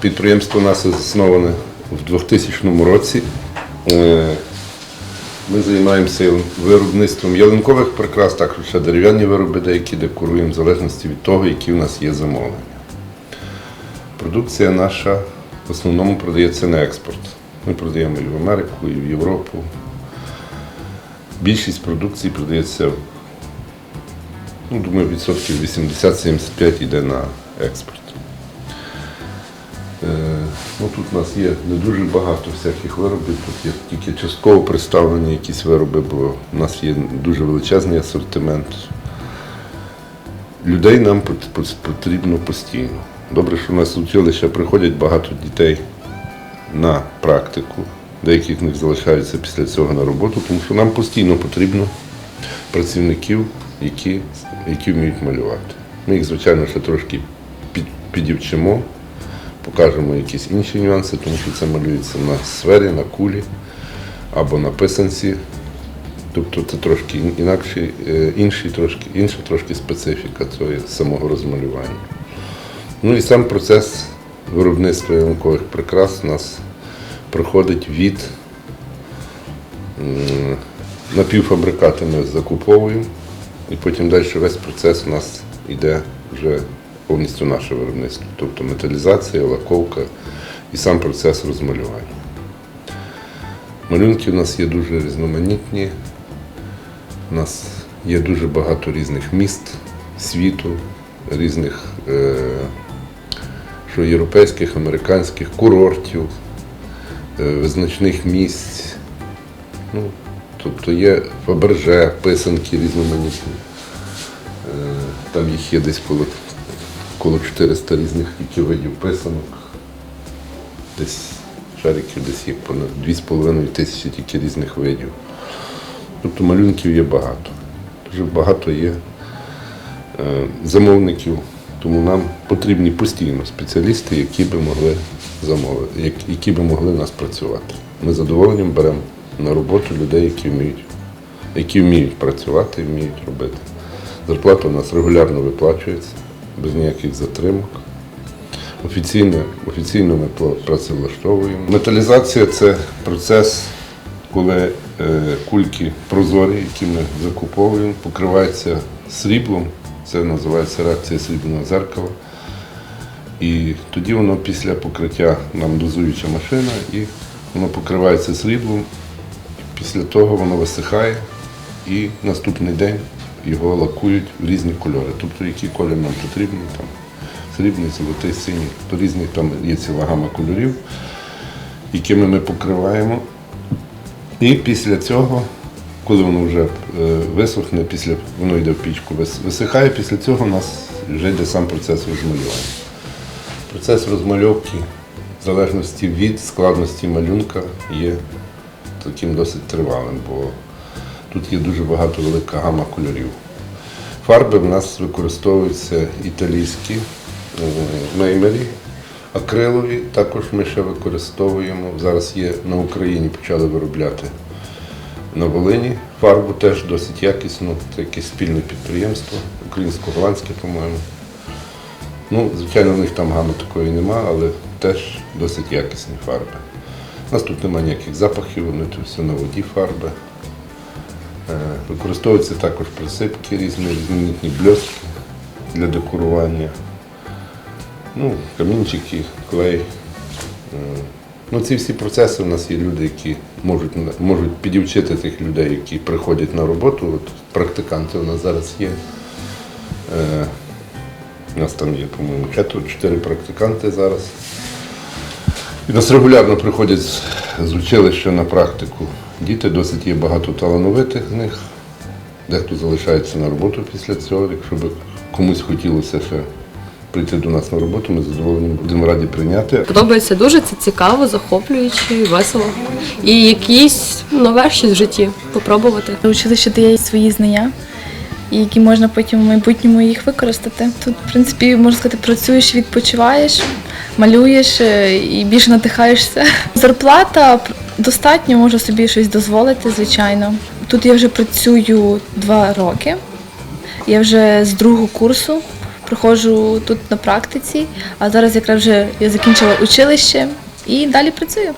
Підприємство у нас засноване в 2000 році. Е, Ми займаємося виробництвом ялинкових прикрас, також дерев'яні вироби, деякі декоруємо в залежності від того, які в нас є замовлення. Продукція наша в основному продається на експорт. Ми продаємо і в Америку, і в Європу. Більшість продукції продається, ну, думаю, відсотків 80-75 йде на експорт. Е, Ну, тут у нас є не дуже багато всяких виробів, тут є тільки частково представлені якісь вироби, бо у нас є дуже величезний асортимент. Людей нам пот- пот- потрібно постійно. Добре, що в нас в училище приходять багато дітей на практику. Деякі з них залишаються після цього на роботу, тому що нам постійно потрібно працівників, які, які вміють малювати. Ми їх, звичайно, ще трошки під, підівчимо, покажемо якісь інші нюанси, тому що це малюється на сфері, на кулі або на писанці. Тобто це трошки ін- інакший, е, інший, трошки, інша трошки специфіка цього самого розмалювання. Ну і сам процес виробництва ялинкових прикрас у нас проходить від напівфабрикати ми закуповуємо, і потім далі весь процес у нас йде вже повністю наше виробництво. Тобто металізація, лаковка і сам процес розмалювання. Малюнки у нас є дуже різноманітні. У нас є дуже багато різних міст світу, різних е, що європейських, американських курортів, е, визначних місць. Ну, тобто є Фаберже, писанки різноманітні. Е, Там їх є десь коло, коло 400 різних тільки видів писанок. Десь шариків десь є понад 2,5 тисячі тільки різних видів. Тобто малюнків є багато. Дуже багато є е, замовників, тому нам потрібні постійно спеціалісти, які би могли замовити, як- які би могли нас працювати. Ми з задоволенням беремо на роботу людей, які вміють, які вміють працювати вміють робити. Зарплата у нас регулярно виплачується, без ніяких затримок. Офіційно, офіційно ми працевлаштовуємо. Металізація це процес, коли е, кульки прозорі, які ми закуповуємо, покриваються сріблом. Це називається реакція срібного зеркала. І тоді воно після покриття нам дозуюча машина, і воно покривається сріблом. Після того воно висихає і наступний день його лакують в різні кольори. Тобто, який колір нам потрібен, там срібний, золотий, синій, то різних там є ціла гама кольорів, якими ми покриваємо. І після цього, коли воно вже е, висохне, після воно йде в пічку, висихає, після цього у нас вже йде сам процес розмалювання. Процес розмальовки, в залежності від складності малюнка, є таким досить тривалим, бо тут є дуже багато велика гама кольорів. Фарби в нас використовуються італійські е, меймері, акрилові. Також ми ще використовуємо. Зараз є на Україні почали виробляти на Волині. Фарбу теж досить якісну. Це якесь спільне підприємство, українсько-голландське, по-моєму. Ну, звичайно, в них там гами такої нема, але теж досить якісні фарби. У нас тут немає ніяких запахів, вони тут все на воді фарби. Е, Використовуються також присипки різні, різноманітні бльоски для декорування. Ну, камінчики, клей. Е, Ну, ці всі процеси у нас є люди, які можуть, можуть підівчити тих людей, які приходять на роботу. От практиканти у нас зараз є. Е, У нас там є, по-моєму, чотири практиканти зараз. І нас регулярно приходять з, з училища на практику. Діти досить є багато талановитих з них. Дехто залишається на роботу після цього. Якщо б комусь хотілося ще прийти до нас на роботу, ми з задоволенням будемо раді прийняти. Подобається дуже, це цікаво, захоплююче, весело. І якісь нове щось в житті попробувати. Училище дає свої знання, і які можна потім в майбутньому їх використати. Тут, в принципі, можна сказати, працюєш, відпочиваєш, малюєш е, і більше надихаєшся. Зарплата достатньо, можу собі щось дозволити, звичайно. Тут я вже працюю два роки. Я вже з другого курсу проходжу тут на практиці, а зараз якраз вже я закінчила училище і далі працюю.